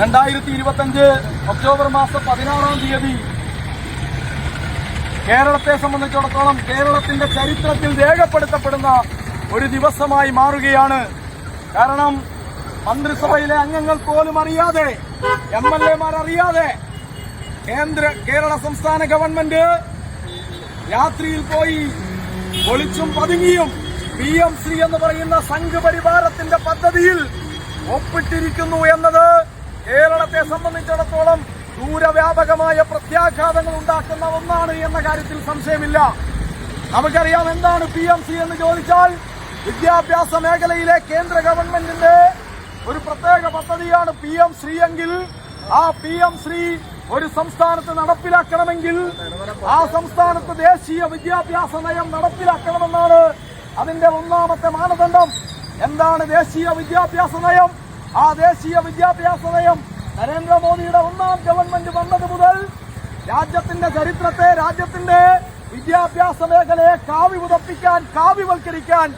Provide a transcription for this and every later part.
രണ്ടായിരത്തി ഇരുപത്തഞ്ച് ഒക്ടോബർ മാസം പതിനാറാം തീയതി കേരളത്തെ സംബന്ധിച്ചിടത്തോളം കേരളത്തിന്റെ ചരിത്രത്തിൽ രേഖപ്പെടുത്തപ്പെടുന്ന ഒരു ദിവസമായി മാറുകയാണ്. കാരണം മന്ത്രിസഭയിലെ അംഗങ്ങൾ പോലും അറിയാതെ എം എൽ എമാർ അറിയാതെ കേന്ദ്ര കേരള സംസ്ഥാന ഗവൺമെന്റ് രാത്രിയിൽ പോയി ഒളിച്ചും പതുങ്ങിയും പി എം ശ്രീ എന്ന് പറയുന്ന സംഘപരിവാരത്തിന്റെ പദ്ധതിയിൽ ഒപ്പിട്ടിരിക്കുന്നു എന്നത് കേരളത്തെ സംബന്ധിച്ചിടത്തോളം ദൂരവ്യാപകമായ പ്രത്യാഘാതങ്ങൾ ഉണ്ടാക്കുന്ന ഒന്നാണ് എന്ന കാര്യത്തിൽ സംശയമില്ല. നമുക്കറിയാം എന്താണ് പി എം സി എന്ന് ചോദിച്ചാൽ വിദ്യാഭ്യാസ മേഖലയിലെ കേന്ദ്ര ഗവൺമെന്റിന്റെ ഒരു പ്രത്യേക പദ്ധതിയാണ് പി എം ശ്രീ എങ്കിൽ ആ പി എം ശ്രീ ഒരു സംസ്ഥാനത്ത് നടപ്പിലാക്കണമെങ്കിൽ ആ സംസ്ഥാനത്ത് ദേശീയ വിദ്യാഭ്യാസ നയം നടപ്പിലാക്കണമെന്നാണ് അതിന്റെ ഒന്നാമത്തെ മാനദണ്ഡം. എന്താണ് ദേശീയ വിദ്യാഭ്യാസ നയം? ആ ദേശീയ വിദ്യാഭ്യാസ നയം നരേന്ദ്രമോദിയുടെ ഒന്നാം ഗവൺമെന്റ് വന്നത് മുതൽ രാജ്യത്തിന്റെ ചരിത്രത്തെ രാജ്യത്തിന്റെ വിദ്യാഭ്യാസ മേഖലയെ കാവി ഉതപ്പിക്കാൻ കാവ്യവൽക്കരിക്കാൻ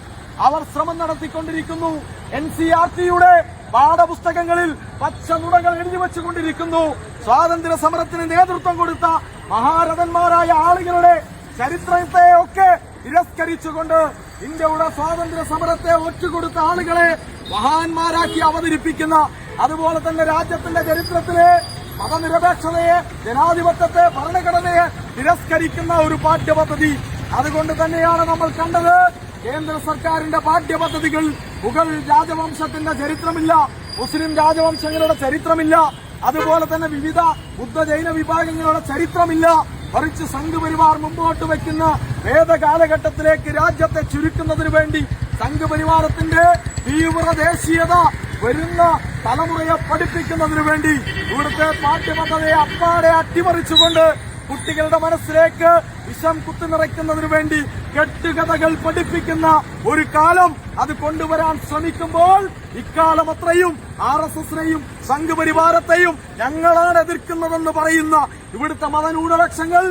അവർ ശ്രമം നടത്തിക്കൊണ്ടിരിക്കുന്നു. എൻ സി ആർ ടിയുടെ പാഠപുസ്തകങ്ങളിൽ പച്ച നുടകൾ എഴുതി വെച്ചുകൊണ്ടിരിക്കുന്നു. സ്വാതന്ത്ര്യ സമരത്തിന് നേതൃത്വം കൊടുത്ത മഹാരഥന്മാരായ ആളുകളുടെ ചരിത്രത്തെയൊക്കെ തിരസ്കരിച്ചുകൊണ്ട് ഇന്ത്യയുടെ സ്വാതന്ത്ര്യ സമരത്തെ ഒറ്റുകൊടുത്ത ആളുകളെ മഹാന്മാരാക്കി അവതരിപ്പിക്കുന്ന അതുപോലെ തന്നെ രാജ്യത്തിന്റെ ചരിത്രത്തിലെ മതനിരപേക്ഷതയെ ജനാധിപത്യത്തെ ഭരണഘടനയെ തിരസ്കരിക്കുന്ന ഒരു പാഠ്യപദ്ധതി. അതുകൊണ്ട് തന്നെയാണ് നമ്മൾ കണ്ടത് കേന്ദ്ര സർക്കാരിന്റെ പാഠ്യപദ്ധതികൾ മുഗൾ രാജവംശത്തിന്റെ ചരിത്രമില്ല മുസ്ലിം രാജവംശങ്ങളുടെ ചരിത്രമില്ല അതുപോലെ തന്നെ വിവിധ ബുദ്ധ ജൈന വിഭാഗങ്ങളുടെ ചരിത്രമില്ല. മറിച്ച് സംഘപരിവാർ മുമ്പോട്ട് വയ്ക്കുന്ന വേദകാലഘട്ടത്തിലേക്ക് രാജ്യത്തെ ചുരുക്കുന്നതിന് വേണ്ടി സംഘപരിവാരത്തിന്റെ തീവ്ര ദേശീയത വരുന്ന തലമുറയെ പഠിപ്പിക്കുന്നതിന് വേണ്ടി ഇവിടുത്തെ പാഠ്യപദ്ധതിയെ അപ്പാടെ അട്ടിമറിച്ചുകൊണ്ട് കുട്ടികളുടെ മനസ്സിലേക്ക് വിഷം കുത്തിനിറയ്ക്കുന്നതിന് വേണ്ടി കെട്ടുകഥകൾ പഠിപ്പിക്കുന്ന ഒരു കാലം അത് കൊണ്ടുവരാൻ ശ്രമിക്കുമ്പോൾ ഇക്കാലം അത്രയും ആർ എസ് എസിനെയും സംഘപരിവാരത്തെയും ഞങ്ങളാണ് എതിർക്കുന്നതെന്ന് പറയുന്ന ഇവിടുത്തെ മതന്യൂനപക്ഷങ്ങൾ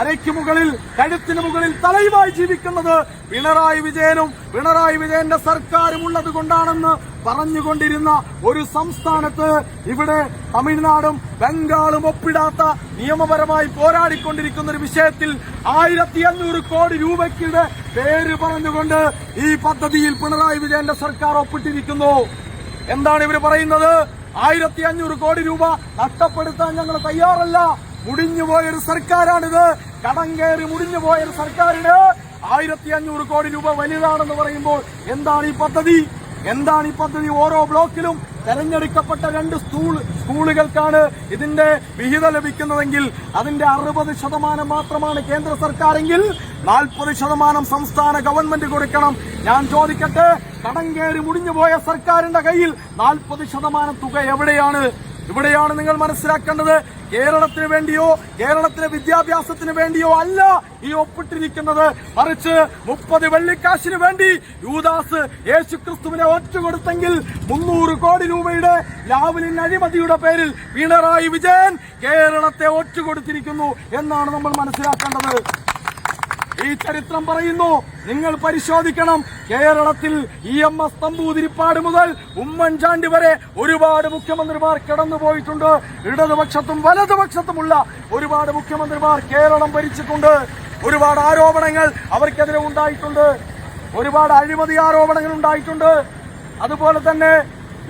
അരയ്ക്ക് മുകളിൽ കഴുത്തിന് മുകളിൽ തലയുമായി ജീവിക്കുന്നത് പിണറായി വിജയനും പിണറായി വിജയന്റെ സർക്കാരും ഉള്ളത് കൊണ്ടാണെന്ന് പറഞ്ഞുകൊണ്ടിരുന്ന ഒരു സംസ്ഥാനത്ത് ഇവിടെ തമിഴ്നാടും ബംഗാളും ഒപ്പിടാത്ത നിയമപരമായി പോരാടിക്കൊണ്ടിരിക്കുന്ന ഒരു വിഷയത്തിൽ ആയിരത്തി അഞ്ഞൂറ് കോടി രൂപയ്ക്കിടെ പേര് പറഞ്ഞുകൊണ്ട് ഈ പദ്ധതിയിൽ പിണറായി വിജയന്റെ സർക്കാർ ഒപ്പിട്ടിരിക്കുന്നു. എന്താണ് ഇവർ പറയുന്നത്? ആയിരത്തി അഞ്ഞൂറ് കോടി രൂപ നഷ്ടപ്പെടുത്താൻ ഞങ്ങൾ തയ്യാറല്ല. മുടിഞ്ഞുപോയ ഒരു സർക്കാരാണിത്. കടം കയറി മുടിഞ്ഞുപോയ ഒരു സർക്കാരിന് ആയിരത്തി അഞ്ഞൂറ് കോടി രൂപ വലുതാണെന്ന് പറയുമ്പോൾ എന്താണ് ഈ പദ്ധതി? എന്താണ് ഈ പദ്ധതി ഓരോ ബ്ലോക്കിലും തെരഞ്ഞെടുക്കപ്പെട്ട രണ്ട് സ്കൂൾ സ്കൂളുകൾക്കാണ് ഇതിന്റെ വിഹിതം ലഭിക്കുന്നതെങ്കിൽ അതിന്റെ അറുപത് ശതമാനം മാത്രമാണ് കേന്ദ്ര സർക്കാരെങ്കിൽ നാൽപ്പത് ശതമാനം സംസ്ഥാന ഗവൺമെന്റ് കൊടുക്കണം. ഞാൻ ചോദിക്കട്ടെ കടം കയറി മുടിഞ്ഞുപോയ സർക്കാരിന്റെ കയ്യിൽ നാൽപ്പത് ശതമാനം തുക എവിടെയാണ്? ഇവിടെയാണ് നിങ്ങൾ മനസ്സിലാക്കേണ്ടത്. കേരളത്തിന് വേണ്ടിയോ കേരളത്തിലെ വിദ്യാഭ്യാസത്തിന് വേണ്ടിയോ അല്ല ഈ ഒപ്പിട്ടിരിക്കുന്നത്. മറിച്ച് മുപ്പത് വെള്ളിക്കാശിന് വേണ്ടി യൂദാസ് യേശു ക്രിസ്തുവിനെ ഒറ്റുകൊടുത്തെങ്കിൽ മുന്നൂറ് കോടി രൂപയുടെ ലാവലിൻ അഴിമതിയുടെ പേരിൽ പിണറായി വിജയൻ കേരളത്തെ ഒറ്റുകൊടുത്തിരിക്കുന്നു എന്നാണ് നമ്മൾ മനസ്സിലാക്കേണ്ടത്. ഈ ചരിത്രം പറയുന്നു. നിങ്ങൾ പരിശോധിക്കണം. കേരളത്തിൽ ഇ എം എസ് തമ്പൂതിരിപ്പാട് മുതൽ ഉമ്മൻചാണ്ടി വരെ ഒരുപാട് മുഖ്യമന്ത്രിമാർ കടന്നുപോയിട്ടുണ്ട്. ഇടതുപക്ഷത്തും വലതുപക്ഷത്തുമുള്ള ഒരുപാട് മുഖ്യമന്ത്രിമാർ കേരളം ഭരിച്ചിട്ടുണ്ട്. ഒരുപാട് ആരോപണങ്ങൾ അവർക്കെതിരെ ഉണ്ടായിട്ടുണ്ട്. ഒരുപാട് അഴിമതി ആരോപണങ്ങൾ ഉണ്ടായിട്ടുണ്ട്. അതുപോലെ തന്നെ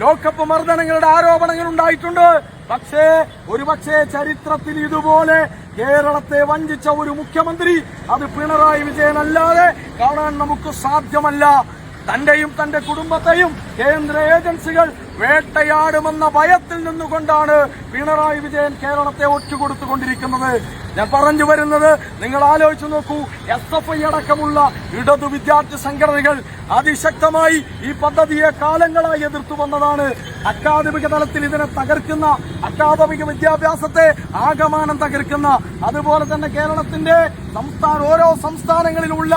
ലോക്കപ്പ് മർദ്ദനങ്ങളുടെ ആരോപണങ്ങൾ ഉണ്ടായിട്ടുണ്ട്. പക്ഷേ ഒരുപക്ഷെ ചരിത്രത്തിൽ ഇതുപോലെ കേരളത്തെ വഞ്ചിച്ച ഒരു മുഖ്യമന്ത്രി അത് പിണറായി വിജയൻ അല്ലാതെ കാണാൻ നമുക്ക് സാധ്യമല്ല. തന്റെയും തന്റെ കുടുംബത്തെയും കേന്ദ്ര ഏജൻസികൾ വേട്ടയാടുമെന്ന ഭയത്തിൽ നിന്നുകൊണ്ടാണ് പിണറായി വിജയൻ കേരളത്തെ ഒറ്റുകൊടുത്തുകൊണ്ടിരിക്കുന്നത്. ഞാൻ പറഞ്ഞു വരുന്നത് നിങ്ങൾ ആലോചിച്ചു നോക്കൂ എസ് എഫ് ഐ അടക്കമുള്ള ഇടതു വിദ്യാർത്ഥി സംഘടനകൾ അതിശക്തമായി ഈ പദ്ധതിയെ കാലങ്ങളായി എതിർത്തു വന്നതാണ്. അക്കാദമിക തലത്തിൽ ഇതിനെ തകർക്കുന്ന അക്കാദമിക വിദ്യാഭ്യാസത്തെ ആകമാനം തകർക്കുന്ന അതുപോലെ തന്നെ കേരളത്തിന്റെ സംസ്ഥാന ഓരോ സംസ്ഥാനങ്ങളിലുമുള്ള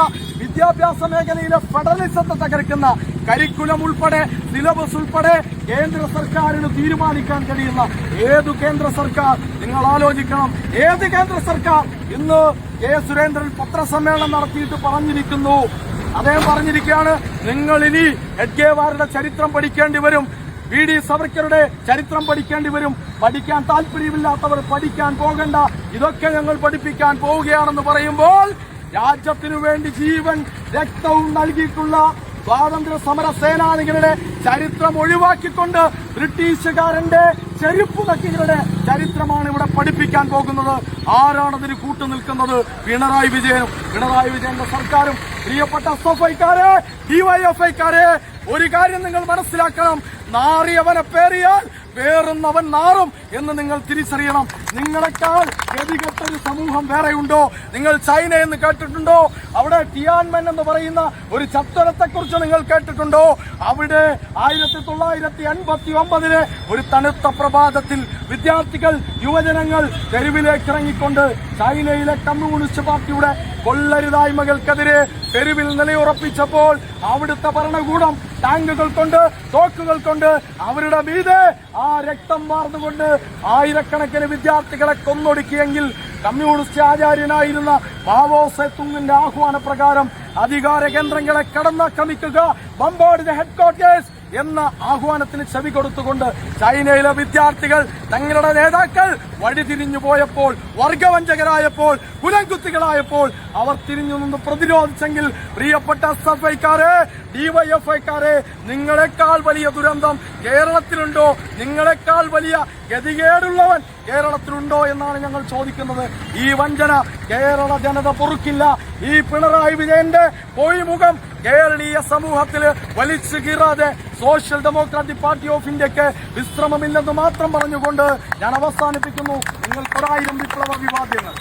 വിദ്യാഭ്യാസ മേഖലയിലെ ഫെഡറലിസത്തെ തകർക്കുന്ന കരിക്കുലം ഉൾപ്പെടെ സിലബസ് ഉൾപ്പെടെ കേന്ദ്ര സർക്കാരിന് തീരുമാനിക്കാൻ കഴിയുന്ന ഏതു കേന്ദ്ര സർക്കാർ? നിങ്ങൾ ആലോചിക്കണം. ഏത് കേന്ദ്ര സർക്കാർ? ഇന്ന് കെ സുരേന്ദ്രൻ പത്രസമ്മേളനം നടത്തിയിട്ട് പറഞ്ഞിരിക്കുന്നു. അദ്ദേഹം പറഞ്ഞിരിക്കുകയാണ് നിങ്ങൾ ഇനി എഡ്ഗേവാറുടെ ചരിത്രം പഠിക്കേണ്ടി വരും. വി ഡി സവർക്കറുടെ ചരിത്രം പഠിക്കേണ്ടി വരും. പഠിക്കാൻ താല്പര്യമില്ലാത്തവർ പഠിക്കാൻ പോകണ്ട. ഇതൊക്കെ ഞങ്ങൾ പഠിപ്പിക്കാൻ പോവുകയാണെന്ന് പറയുമ്പോൾ രാജ്യത്തിനു വേണ്ടി ജീവൻ രക്തവും നൽകിയിട്ടുള്ള സ്വാതന്ത്ര്യ സമര സേനാനികളുടെ ചരിത്രം ഒഴിവാക്കിക്കൊണ്ട് ബ്രിട്ടീഷുകാരന്റെ ചെരുപ്പ് നക്കികളുടെ ചരിത്രമാണ് ഇവിടെ പഠിപ്പിക്കാൻ പോകുന്നത്. ആരാണതിന് കൂട്ടുനിൽക്കുന്നത്? പിണറായി വിജയനും പിണറായി വിജയന്റെ സർക്കാരും പ്രിയപ്പെട്ട എസ് എഫ് ഐക്കാരെ ഡിവൈഎഫ്ഐക്കാരെ ഒരു കാര്യം നിങ്ങൾ മനസ്സിലാക്കണം. നാറിയവനെ പേറിയാൽ വേറുന്നവൻ നാറും എന്ന് നിങ്ങൾ തിരിച്ചറിയണം. നിങ്ങളെക്കാൾ ഗതികെട്ടൊരു സമൂഹം വേറെയുണ്ടോ? നിങ്ങൾ ചൈന എന്ന് കേട്ടിട്ടുണ്ടോ? അവിടെ ടിയാൻമെൻ എന്ന് പറയുന്ന ഒരു ചത്തരത്തെ കുറിച്ച് നിങ്ങൾ കേട്ടിട്ടുണ്ടോ? അവിടെ ആയിരത്തി തൊള്ളായിരത്തി അൻപത്തി ഒമ്പതിലെ ഒരു തണുത്ത പ്രഭാതത്തിൽ വിദ്യാർത്ഥികൾ യുവജനങ്ങൾ തെരുവിലേക്ക് ഇറങ്ങിക്കൊണ്ട് ചൈനയിലെ കമ്മ്യൂണിസ്റ്റ് പാർട്ടിയുടെ കൊള്ളരുതായ്മകൾക്കെതിരെ തെരുവിൽ നിലയുറപ്പിച്ചപ്പോൾ അവിടുത്തെ ഭരണകൂടം ടാങ്കുകൾ കൊണ്ട് തോക്കുകൾ കൊണ്ട് അവരുടെ മീതെ ആ രക്തം വാർന്നുകൊണ്ട് ആയിരക്കണക്കിന് വിദ്യാർത്ഥികളെ കൊന്നൊടുക്കിയെങ്കിൽ കമ്മ്യൂണിസ്റ്റ് ആചാര്യനായിരുന്ന മാവോസെ തുങ്ങിന്റെ ആഹ്വാന പ്രകാരം അധികാര കേന്ദ്രങ്ങളെ കടന്നാക്രമിക്കുക ബംബോർഡിന്റെ ഹെഡ്ക്വാർട്ടേഴ്സ് എന്ന ആഹ്വാനത്തിന് ചെവി കൊടുത്തുകൊണ്ട് ചൈനയിലെ വിദ്യാർത്ഥികൾ തങ്ങളുടെ നേതാക്കൾ വഴിതിരിഞ്ഞു പോയപ്പോൾ വർഗവഞ്ചകരായപ്പോൾ കുലംകുത്തികളായപ്പോൾ അവർ തിരിഞ്ഞു നിന്ന് പ്രതിരോധിച്ചെങ്കിൽ പ്രിയപ്പെട്ട എസ് എഫ് ഐക്കാരെ ഡിവൈഎഫ്ഐക്കാരെ നിങ്ങളെക്കാൾ വലിയ ദുരന്തം കേരളത്തിലുണ്ടോ? നിങ്ങളെക്കാൾ വലിയ ഗതികേടുള്ളവൻ കേരളത്തിലുണ്ടോ എന്നാണ് ഞങ്ങൾ ചോദിക്കുന്നത്. ഈ വഞ്ചന കേരള ജനത പൊറുക്കില്ല. ഈ പിണറായി വിജയന്റെ പൊയ്മുഖം കേരളീയ സമൂഹത്തിൽ വലിച്ചു കീറാതെ സോഷ്യൽ ഡെമോക്രാറ്റിക് പാർട്ടി ഓഫ് ഇന്ത്യയ്ക്ക് വിശ്രമമില്ലെന്ന് മാത്രം പറഞ്ഞുകൊണ്ട് ഞാൻ അവസാനിപ്പിക്കുന്നു. നിങ്ങൾക്കൊരായിരം വിപ്ലവ വിവാദ്യങ്ങൾ